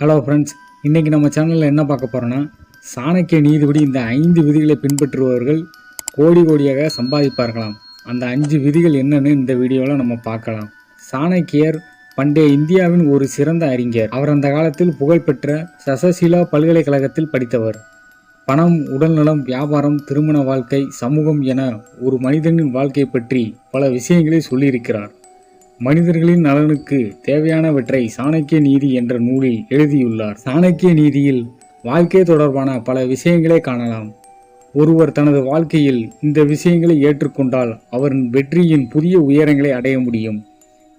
Hello friends இன்றைக்கி நம்ம சேனலில் என்ன பார்க்க போகிறோன்னா சாணக்கிய நீதிபடி இந்த ஐந்து விதிகளை பின்பற்றுபவர்கள் கோடி கோடியாக சம்பாதிப்பார்களாம். அந்த அஞ்சு விதிகள் என்னன்னு இந்த வீடியோவில் நம்ம பார்க்கலாம். சாணக்கியர் பண்டைய இந்தியாவின் ஒரு சிறந்த அறிஞர். அவர் அந்த காலத்தில் புகழ்பெற்ற சசசிலா பல்கலைக்கழகத்தில் படித்தவர். பணம் உடல்நலம் வியாபாரம் திருமண வாழ்க்கை சமூகம் என ஒரு மனிதனின் வாழ்க்கை பற்றி பல விஷயங்களை சொல்லியிருக்கிறார். மனிதர்களின் நலனுக்கு தேவையானவற்றை சாணக்கிய நீதி என்ற நூலில் எழுதியுள்ளார். சாணக்கிய நீதியில் வாழ்க்கை தொடர்பான பல விஷயங்களை காணலாம். ஒருவர் தனது வாழ்க்கையில் இந்த விஷயங்களை ஏற்றுக்கொண்டால் அவரின் வெற்றியின் புதிய உயரங்களை அடைய முடியும்.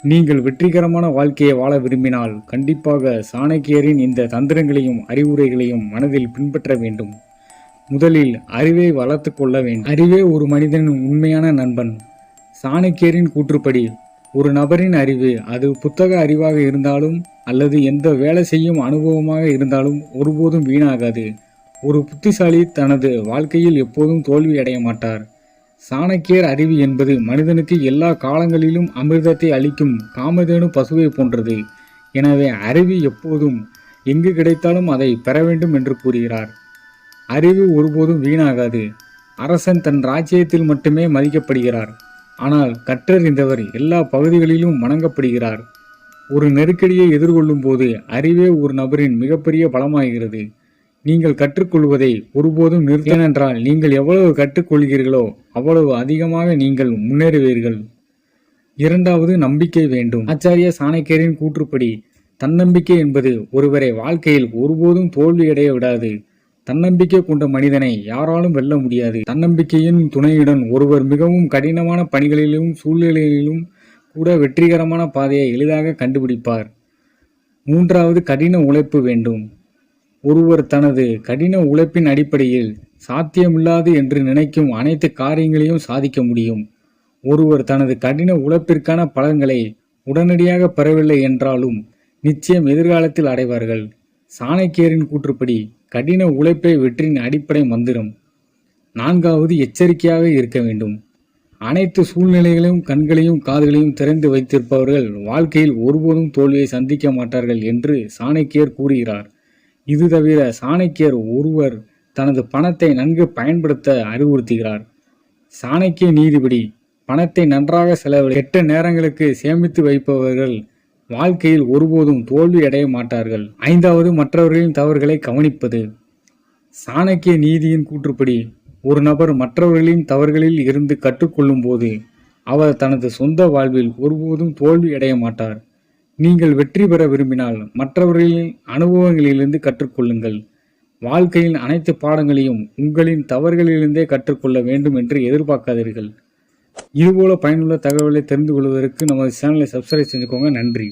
நீங்கள் வெற்றிகரமான வாழ்க்கையை வாழ விரும்பினால் கண்டிப்பாக சாணக்கியரின் இந்த தந்திரங்களையும் அறிவுரைகளையும் மனதில் பின்பற்ற வேண்டும். முதலில் அறிவை வளர்த்து கொள்ள வேண்டும். அறிவே ஒரு மனிதனின் உண்மையான நண்பன். சாணக்கியரின் கூற்றுப்படி ஒரு நபரின் அறிவு அது புத்தக அறிவாக இருந்தாலும் அல்லது எந்த வேலை செய்யும் அனுபவமாக இருந்தாலும் ஒருபோதும் வீணாகாது. ஒரு புத்திசாலி தனது வாழ்க்கையில் எப்போதும் தோல்வி அடைய மாட்டார். சாணக்கியர் அறிவு என்பது மனிதனுக்கு எல்லா காலங்களிலும் அமிர்தத்தை அளிக்கும் காமதேனு பசுவை போன்றது. எனவே அறிவு எப்போதும் எங்கு கிடைத்தாலும் அதை பெற வேண்டும் என்று கூறுகிறார். அறிவு ஒருபோதும் வீணாகாது. அரசன் தன் ராஜ்யத்தில் மட்டுமே மதிக்கப்படுகிறார். ஆனால் கற்றறிந்தவர் எல்லா பகுதிகளிலும் வணங்கப்படுகிறார். ஒரு நெருக்கடியை எதிர்கொள்ளும் போது அறிவே ஒரு நபரின் மிகப்பெரிய பலமாகிறது. நீங்கள் கற்றுக்கொள்வதை ஒருபோதும் நிறுத்தேனென்றால் நீங்கள் எவ்வளவு கற்றுக்கொள்கிறீர்களோ அவ்வளவு அதிகமாக நீங்கள் முன்னேறுவீர்கள். இரண்டாவது நம்பிக்கை வேண்டும். ஆச்சாரிய சாணக்கியரின் கூற்றுப்படி தன்னம்பிக்கை என்பது ஒருவரை வாழ்க்கையில் ஒருபோதும் தோல்வியடைய விடாது. தன்னம்பிக்கை கொண்ட மனிதனை யாராலும் வெல்ல முடியாது. தன்னம்பிக்கையின் துணையுடன் ஒருவர் மிகவும் கடினமான பணிகளிலும் சூழ்நிலைகளிலும் கூட வெற்றிகரமான பாதையை எளிதாக கண்டுபிடிப்பார். மூன்றாவது கடின உழைப்பு வேண்டும். ஒருவர் தனது கடின உழைப்பின் அடிப்படையில் சாத்தியமில்லாது என்று நினைக்கும் அனைத்து காரியங்களையும் சாதிக்க முடியும். ஒருவர் தனது கடின உழைப்பிற்கான பலன்களை உடனடியாக பெறவில்லை என்றாலும் நிச்சயம் எதிர்காலத்தில் அடைவார்கள். சாணக்கியரின் கூற்றுப்படி கடின உழைப்பை வெற்றியின் அடிப்படை மந்திரம். நான்காவது எச்சரிக்கையாக இருக்க வேண்டும். அனைத்து சூழ்நிலைகளையும் கண்களையும் காதுகளையும் திறந்து வைத்திருப்பவர்கள் வாழ்க்கையில் ஒருபோதும் தோல்வியை சந்திக்க மாட்டார்கள் என்று சாணக்கியர் கூறுகிறார். இது தவிர சாணக்கியர் ஒருவர் தனது பணத்தை நன்கு பயன்படுத்த அறிவுறுத்துகிறார். சாணக்கிய நீதிபடி பணத்தை நன்றாக செலவு கெட்ட நேரங்களுக்கு சேமித்து வைப்பவர்கள் வாழ்க்கையில் ஒருபோதும் தோல்வி அடைய மாட்டார்கள். ஐந்தாவது மற்றவர்களின் தவறுகளை கவனிப்பது. சாணக்கிய நீதியின் கூற்றுப்படி ஒரு நபர் மற்றவர்களின் தவறுகளில் இருந்து கற்றுக்கொள்ளும் போது அவர் தனது சொந்த வாழ்வில் ஒருபோதும் தோல்வி அடைய மாட்டார். நீங்கள் வெற்றி பெற விரும்பினால் மற்றவர்களின் அனுபவங்களிலிருந்து கற்றுக்கொள்ளுங்கள். வாழ்க்கையின் அனைத்து பாடங்களையும் உங்களின் தவறுகளிலிருந்தே கற்றுக்கொள்ள வேண்டும் என்று எதிர்பார்க்காதீர்கள். இதுபோல பயனுள்ள தகவலை தெரிந்து கொள்வதற்கு நமது சேனலை சப்ஸ்கிரைப் செஞ்சுக்கோங்க. நன்றி.